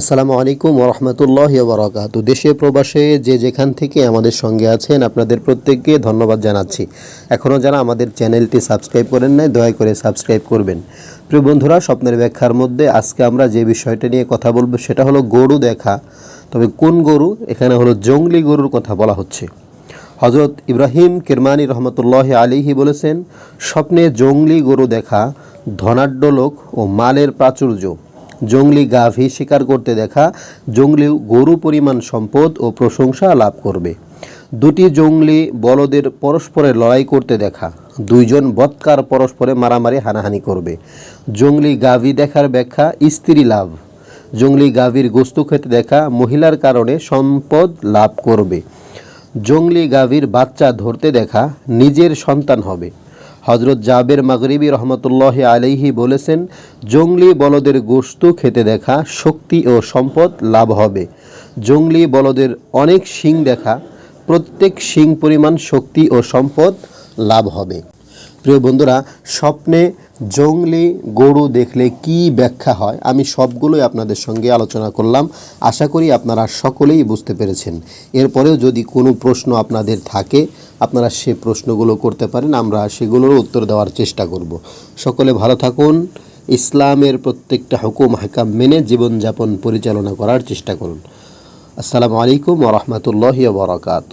আসসালামু আলাইকুম ওরহমতুল্লাহ বরকাত। দেশে প্রবাসে যে যেখান থেকে আমাদের সঙ্গে আছেন, আপনাদের প্রত্যেককে ধন্যবাদ জানাচ্ছি। এখনও যারা আমাদের চ্যানেলটি সাবস্ক্রাইব করেন নাই, দয়া করে সাবস্ক্রাইব করবেন। প্রিয় বন্ধুরা, স্বপ্নের ব্যাখ্যার মধ্যে আজকে আমরা যে বিষয়টা নিয়ে কথা বলব, সেটা হলো গরু দেখা। তবে কোন গরু? এখানে হলো জঙ্গলি গরুর কথা বলা হচ্ছে। হজরত ইব্রাহিম কিরমানি রহমতুল্লাহ আলিহি বলেছেন, স্বপ্নে জঙ্গলি গরু দেখা ধনাঢ্য লোক ও মালের প্রাচুর্য। জঙ্গলি গাভী শিকার করতে দেখা জঙ্গলি গরু পরিমাণ সম্পদ ও প্রশংসা লাভ করবে। দুটি জঙ্গলি বলদের পরস্পরে লড়াই করতে দেখা। দুইজন বৎকার পরস্পরে মারামারি হানাহানি করবে। জঙ্গলি গাভী দেখার ব্যাখ্যা স্ত্রী লাভ। জঙ্গলি গাভীর গোস্ত খেতে দেখা মহিলার কারণে সম্পদ লাভ করবে। জঙ্গলি গাভীর বাচ্চা ধরতে দেখা নিজের সন্তান হবে। হজরত জাবের মাগরিবি রহমতুল্লাহ আলাইহি বলেছেন, জঙ্গলি বলদের গোস্ত খেতে দেখা শক্তি ও সম্পদ লাভ হবে। জঙ্গলি বলদের অনেক শিং দেখা, প্রত্যেক শিং পরিমাণ শক্তি ও সম্পদ লাভ হবে। প্রিয় বন্ধুরা, স্বপ্নে জঙ্গলি গরু দেখলে কি ব্যাখ্যা হয়? আমি সবগুলোই আপনাদের সঙ্গে আলোচনা করলাম। আশা করি আপনারা সকলেই বুঝতে পেরেছেন। এরপরেও যদি কোনো প্রশ্ন আপনাদের থাকে, আপনারা সে প্রশ্নগুলো করতে পারেন, আমরা সেগুলোর উত্তর দেওয়ার চেষ্টা করব। সকলে ভালো থাকুন, ইসলামের প্রত্যেকটা হুকুম, হাকাম মেনে জীবনযাপন পরিচালনা করার চেষ্টা করুন। আসসালামু আলাইকুম ওরহমতুল্লাহ বরকাত